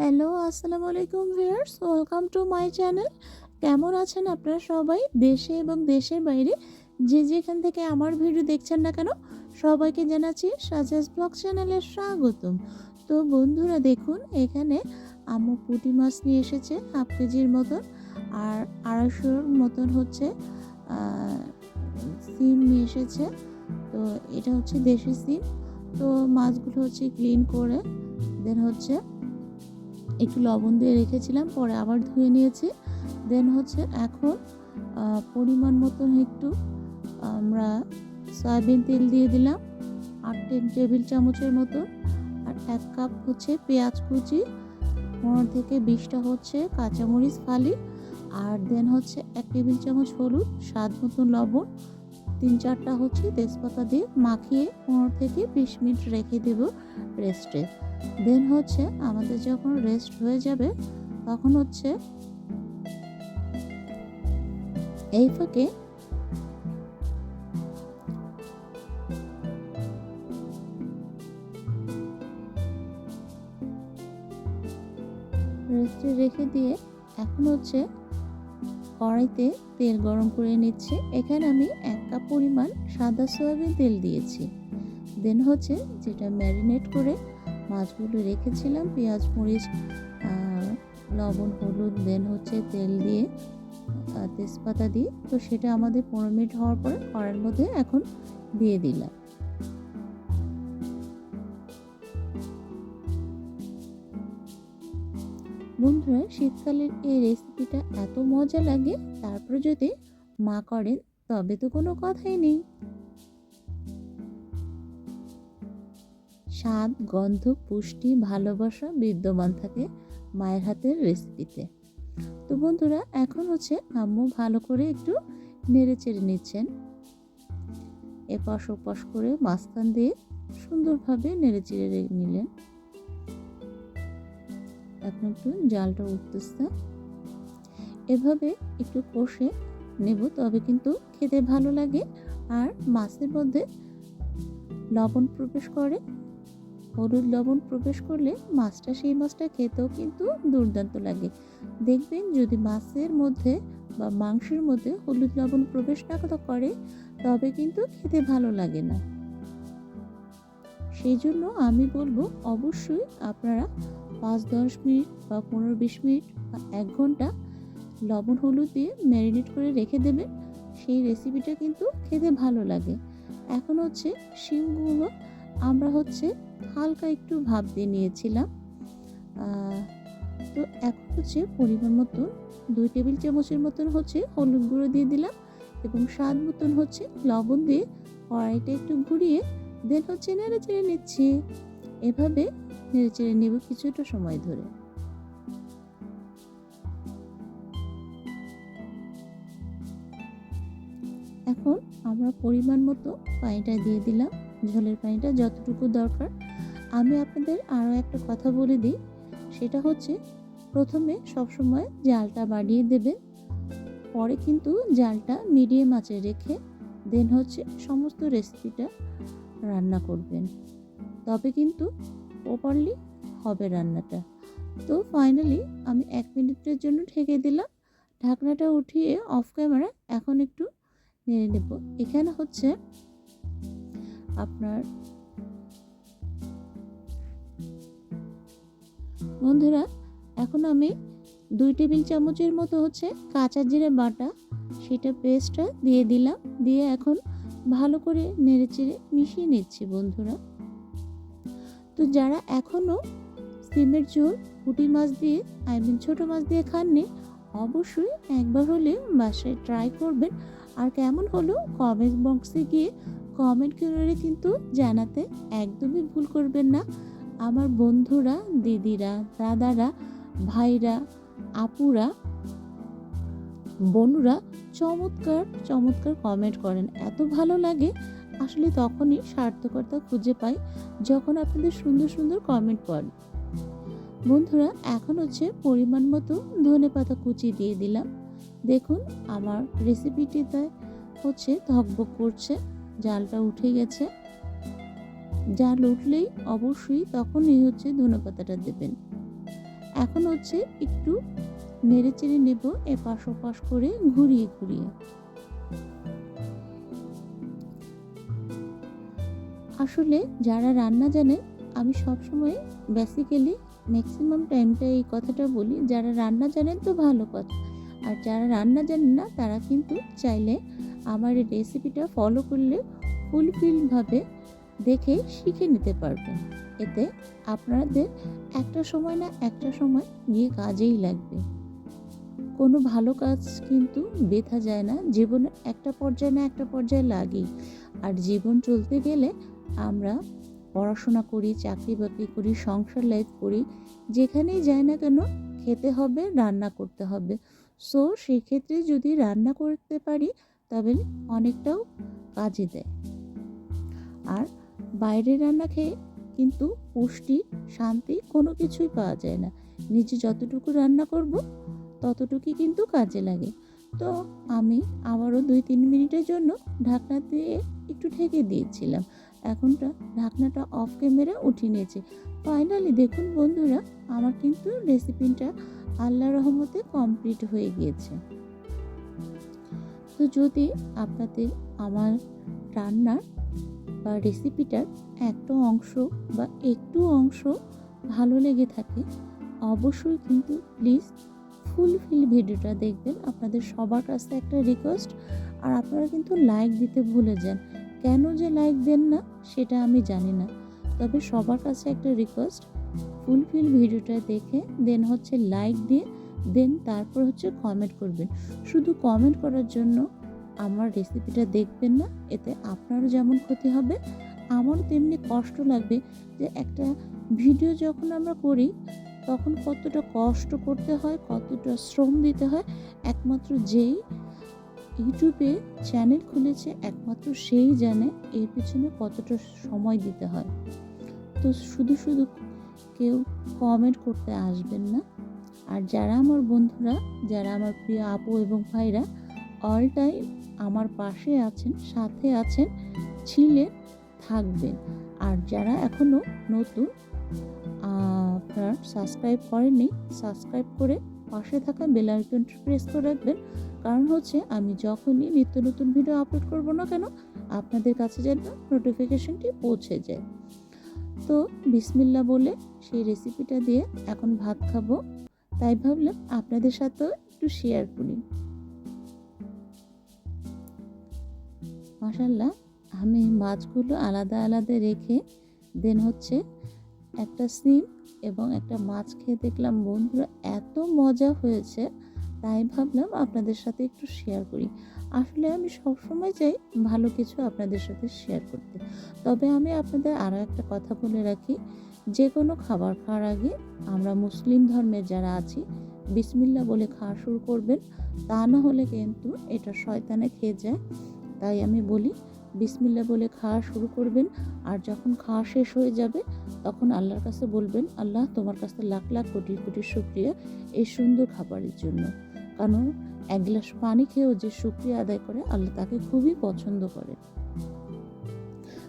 Hello, আসসালামু আলাইকুম viewers, welcome to my channel. কেমন আছেন আপনারা সবাই? দেশে এবং দেশের বাইরে যে যেখান থেকে আমার ভিডিও দেখছেন না কেন, সবাইকে জানাচ্ছি সাজাস ব্লগ চ্যানেলের স্বাগতম। তো বন্ধুরা, দেখুন, এখানে আম্মু পুঁটি মাছ নিয়ে এসেছে হাফ কেজির মতন, আর আড়াইশোর মতন হচ্ছে সিম নিয়ে এসেছে। তো এটা হচ্ছে দেশি সিম। তো মাছগুলো হচ্ছে ক্লিন করে দেন হচ্ছে একটু লবণ দিয়ে রেখেছিলাম, পরে আবার ধুয়ে নিয়েছি। দেন হচ্ছে এখন পরিমাণ মতন একটু, আমরা সয়াবিন তেল দিয়ে দিলাম, আট টেন টেবিল চামচের মতো। আর এক কাপ হচ্ছে পেঁয়াজ কুচি, পনেরো থেকে বিশটা হচ্ছে কাঁচামরিচ ফালি। আর দেন হচ্ছে এক টেবিল চামচ হলুদ, স্বাদ মতো লবণ, তিন চারটা হচ্ছে তেজপাতা দিয়ে মাখিয়ে পনেরো থেকে বিশ মিনিট রেখে দেব রেস্টে দেন হচ্ছে আমাদের যখন রেস্ট হয়ে যাবে, তখন হচ্ছে এই ফাঁকে রেস্টে রেখে দিয়ে এখন হচ্ছে কড়াইতে তেল গরম করে নিচ্ছে। এখানে আমি এক কাপ পরিমাণ সাদা সয়াবিন তেল দিয়েছি। দেন হচ্ছে যেটা ম্যারিনেট করে মাছগুলো রেখেছিলাম, পেঁয়াজ, মরিচ লবণ, হলুদ, দেন হচ্ছে তেল দিয়ে তেজপাতা দিয়ে। তো সেটা আমাদের পনেরো মিনিট হওয়ার পরে কড়াইয়ের মধ্যে এখন দিয়ে দিলাম। বন্ধুরা, শীতকালের এই রেসিপিটা এত মজা লাগে, তারপরে যদি মা করেন, তবে তো কোনো কথাই নেই। স্বাদ, গন্ধ, পুষ্টি, ভালোবাসা বিদ্যমান থাকে মায়ের হাতের রেসিপিতে তো বন্ধুরা, এখন হচ্ছে আম্মু ভালো করে একটু নেড়ে চেড়ে নিচ্ছেন। এপাশ ওপাশ করে মাঝখান দিয়ে সুন্দরভাবে নেড়ে চেড়ে নিলেন। এখন একটু জালটা উঠতেছে। এভাবে একটু কষে নেব, তবে কিন্তু খেতে ভালো লাগে। আর মাছের মধ্যে লবণ প্রবেশ করে হলুদ লবণ প্রবেশ করলে মাছটা সেই মাছটা খেতেও কিন্তু দুর্দান্ত লাগে। দেখবেন যদি মাছের মধ্যে বা মাংসের মধ্যে হলুদ লবণ প্রবেশ না করে তবে কিন্তু খেতে ভালো লাগে না। সেই জন্য আমি বলব অবশ্যই আপনারা পাঁচ, দশ মিনিট বা পনেরো, বিশ মিনিট বা এক ঘণ্টা লবণ হলুদ দিয়ে ম্যারিনেট করে রেখে দেবেন। সেই রেসিপিটা কিন্তু খেতে ভালো লাগে। এখন হচ্ছে শিমগুলো, আমরা হচ্ছে হালকা একটু ভাব দিয়ে নিয়েছিলাম। তো এখন হচ্ছে পরিমাণ মতন দুই টেবিল চামচের মতন হচ্ছে হলুদ গুঁড়ো দিয়ে দিলাম এবং স্বাদ মতন হচ্ছে লবণ দিয়ে কড়াইটা একটু ঘুরিয়ে দেন হচ্ছে নেড়ে চেড়ে নিচ্ছি। এভাবে নেড়ে চেড়ে নেব কিছুটা সময় ধরে। এখন আমরা পরিমাণ মতো পানিটা দিয়ে দিলাম। ঝোলের পানিটা যতটুকু দরকার আমি আপনাদের আরও একটা কথা বলে দিই। সেটা হচ্ছে, প্রথমে সবসময় জালটা বাড়িয়ে দেবেন, পরে কিন্তু জালটা মিডিয়াম আঁচে রেখে, দেন হচ্ছে সমস্ত রেসিপিটা রান্না করবেন। তবে কিন্তু প্রপারলি হবে রান্নাটা। তো ফাইনালি আমি এক মিনিটের জন্য ঢেকে দিলাম। ঢাকনাটা উঠিয়ে অফ ক্যামেরা এখন একটু নেড়ে নেব। এখানে হচ্ছে আপনার বন্ধুরা, এখন আমি দুই টেবিল চামচের মতো হচ্ছে কাঁচা জিরে বাটা, সেটা পেস্টটা দিয়ে দিলাম, দিয়ে এখন ভালো করে নেড়ে চেড়ে মিশিয়ে নিচ্ছি বন্ধুরা। তো যারা এখনও সিমের ঝোল, পুঁটি মাছ দিয়ে আই মিন ছোটো মাছ দিয়ে খাননি, অবশ্যই একবার হলে বাসায় ট্রাই করবেন। আর কেমন হলো কমেন্ট বক্সে গিয়ে কমেন্ট করে কিন্তু জানাতে একদমই ভুল করবেন না। আমার বন্ধুরা, দিদিরা, দাদারা, ভাইরা, আপুরা, বোনুরা চমৎকার চমৎকার কমেন্ট করেন। এত ভালো লাগে, আসলে তখনই সার্থকতা খুঁজে পাই যখন আপনাদের সুন্দর সুন্দর কমেন্ট পড়ে। বন্ধুরা, এখন হচ্ছে পরিমাণ মতো ধনে পাতা কুচি দিয়ে দিলাম। দেখুন, আমার রেসিপিটিতে হচ্ছে ধকবক করছে, জালটা উঠে গেছে। জাল উঠলেই অবশ্যই তখনই হচ্ছে ধনে পাতাটা দেবেন। এখন হচ্ছে একটু নেড়ে চেড়ে নেব এপাশ ওপাশ করে ঘুরিয়ে ঘুরিয়ে। আসলে যারা রান্না জানে, আমি সবসময় বেসিক্যালি ম্যাক্সিমাম টাইমটা এই কথাটা বলি, যারা রান্না জানেন তো ভালো কথা। আর যারা রান্না জানেন না, তারা কিন্তু চাইলে আমার এই রেসিপিটা ফলো করলে ফুলফিলভাবে দেখে শিখে নিতে পারবেন। এতে আপনাদের একটা সময় না একটা সময় গিয়ে কাজেই লাগবে। কোনো ভালো কাজ কিন্তু বেথা যায় না, জীবনের একটা পর্যায়ে না একটা পর্যায়ে লাগেই। আর জীবন চলতে গেলে আমরা পড়াশোনা করি, চাকরি বাকরি করি, সংসার লাইফ করি, যেখানেই যাই না কেন খেতে হবে, রান্না করতে হবে। সো সেক্ষেত্রে যদি রান্না করতে পারি, তবে অনেকটাও কাজে দেয়। আর বাইরের রান্না খেয়ে কিন্তু পুষ্টি, শান্তি কোনো কিছুই পাওয়া যায় না। নিজে যতটুকু রান্না করব, ততটুকুই কিন্তু কাজে লাগে। তো আমি আবারও দুই তিন মিনিটের জন্য ঢাকনা দিয়ে একটু ঢেকে দিয়েছিলাম। এখনটা ঢাকনাটা অফ ক্যামেরা উঠিয়ে নিয়েছে। ফাইনালি দেখুন বন্ধুরা, আমার কিন্তু রেসিপিটা আল্লাহ রহমতে কমপ্লিট হয়ে গিয়েছে। তো যদি আপনাদের আমার রান্নার বা রেসিপিটার একটা অংশ বা একটু অংশ ভালো লেগে থাকে, অবশ্যই কিন্তু প্লিজ ফুলফিল ভিডিওটা দেখবেন। আপনাদের সবার কাছে একটা রিকোয়েস্ট আর আপনারা কিন্তু লাইক দিতে ভুলে যান। কেন যে লাইক দেন না, সেটা আমি জানি না। তবে সবার কাছে একটা রিকোয়েস্ট ফুলফিল ভিডিওটা দেখে দেন হচ্ছে লাইক দিয়ে দেন তারপর হচ্ছে কমেন্ট করবেন। শুধু কমেন্ট করার জন্য আমার রেসিপিটা দেখবেন না, এতে আপনারও যেমন ক্ষতি হবে, আমারও তেমনি কষ্ট লাগবে যে একটা ভিডিও যখন আমরা করি, তখন কতটা কষ্ট করতে হয়, কতটা শ্রম দিতে হয়, একমাত্র যেই ইউটিউবে চ্যানেল খুলেছে, একমাত্র সেই জানে এর পিছনে কতটা সময় দিতে হয়। তো শুধু শুধু কেউ কমেন্ট করতে আসবেন না। আর যারা আমার বন্ধুরা, যারা আমার প্রিয় আপু এবং ভাইরা অল টাইম আমার পাশে আছেন, সাথে আছেন, ছিলেন, থাকবেন। আর যারা এখনও নতুন, আপনার সাবস্ক্রাইব করেননি সাবস্ক্রাইব করে পাশে থাকা বেল আইকনটি প্রেস করে রাখবেন। কারণ হচ্ছে আমি যখনই নিত্য নতুন ভিডিও আপলোড করব না কেন, আপনাদের কাছে যেন নোটিফিকেশনটি পৌঁছে যায়। তো বিসমিল্লা বলে সেই রেসিপিটা দিয়ে এখন ভাত খাব। তাই ভাবলাম আপনাদের সাথেও একটু শেয়ার করি। মাসাল্লাহ আমি মাছগুলো আলাদা আলাদা রেখে দেন হচ্ছে একটা সিম এবং একটা মাছ খেয়ে দেখলাম, বন্ধুরা এত মজা হয়েছে, তাই ভাবলাম আপনাদের সাথে একটু শেয়ার করি। আসলে আমি সবসময় চাই ভালো কিছু আপনাদের সাথে শেয়ার করতে। তবে আমি আপনাদের আরও একটা কথা বলে রাখি, যে কোনো খাবার খাওয়ার আগে আমরা মুসলিম ধর্মের যারা আছি বিসমিল্লা বলে খাওয়া শুরু করবেন, তা না হলে কিন্তু এটা শয়তানে খেয়ে যায়। তাই আমি বলি, বিসমিল্লা বলে খাওয়া শুরু করবেন আর যখন খাওয়া শেষ হয়ে যাবে, তখন আল্লাহর কাছে বলবেন, আল্লাহ, তোমার কাছে লাখ লাখ কোটি কোটি শুক্রিয়া এই সুন্দর খাবারের জন্য। কারণ এক গ্লাস পানি খেয়েও যে শুক্রিয়া আদায় করে, আল্লাহ তাকে খুবই পছন্দ করে।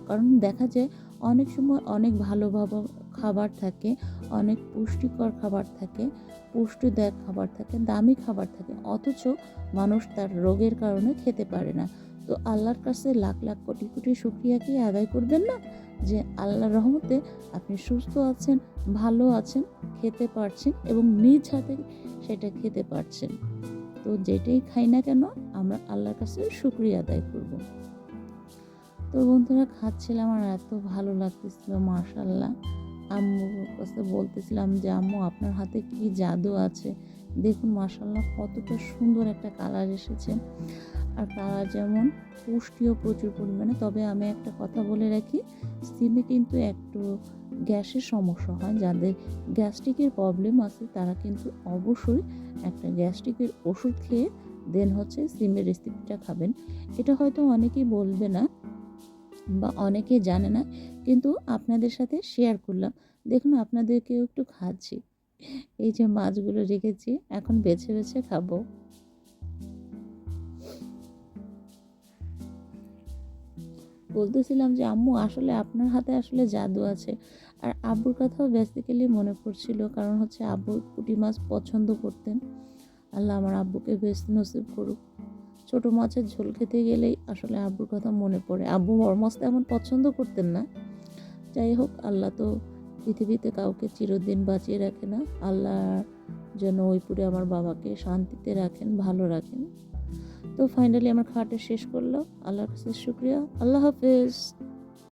কারণ দেখা যায়, অনেক সময় অনেক ভালো ভালো খাবার থাকে, অনেক পুষ্টিকর খাবার থাকে, পুষ্টিদায়ক খাবার থাকে, দামি খাবার থাকে, অথচ মানুষ তার রোগের কারণে খেতে পারে না। তো আল্লাহর কাছে লাখ লাখ কোটি কোটি শুক্রিয়া কি আদায় করবেন না? যে আল্লাহর রহমতে আপনি সুস্থ আছেন, ভালো আছেন, খেতে পারছেন এবং নিজ হাতে সেটা খেতে পারছেন। তো যেটাই খাই না কেন, আমরা আল্লাহর কাছে শুক্রিয়া আদায় করব। তো বন্ধুরা, খাচ্ছিলাম আর এত ভালো লাগতেছিল মাশাল্লাহ আম্মুর কাছে বলতেছিলাম যে, আম্মু, আপনার হাতে কি জাদু আছে? দেখুন মাশাল্লাহ কতটা সুন্দর একটা কালার এসেছে। আর তারা যেমন পুষ্টিও প্রচুর পরিমাণে, তবে আমি একটা কথা বলে রাখি সিমে কিন্তু একটু গ্যাসের সমস্যা হয়। যাদের গ্যাস্ট্রিকের প্রবলেম আছে, তারা কিন্তু অবশ্যই একটা গ্যাস্ট্রিকের ওষুধ খেয়ে দেন হচ্ছে সিমের রেসিপিটা খাবেন। এটা হয়তো অনেকেই বলবে না বা অনেকে জানে না, কিন্তু আপনাদের সাথে শেয়ার করলাম। দেখুন, আপনাদেরকেও একটু খাচ্ছি। এই যে মাছগুলো রেখেছি, এখন বেছে বেছে খাব। বলতেছিলাম যে, আম্মু, আসলে আপনার হাতে আসলে জাদু আছে। আর আব্বুর কথাও বেসিক্যালি মনে পড়ছিল, কারণ হচ্ছে আব্বু পুঁটি মাছ পছন্দ করতেন। আল্লাহ আমার আব্বুকে বেশ নসিব করুক। ছোটো মাছের ঝোল খেতে গেলেই আসলে আব্বুর কথা মনে পড়ে। আব্বু বড় মাছ তেমন পছন্দ করতেন না। যাই হোক, আল্লাহ তো পৃথিবীতে কাউকে চিরদিন বাঁচিয়ে রাখে না। আল্লাহ যেন ওইপুরে আমার বাবাকে শান্তিতে রাখেন, ভালো রাখেন। তো ফাইনালি আমার খাওয়াটা শেষ করল। আল্লাহ কাছে শুক্রিয়া। আল্লাহ হাফেজ।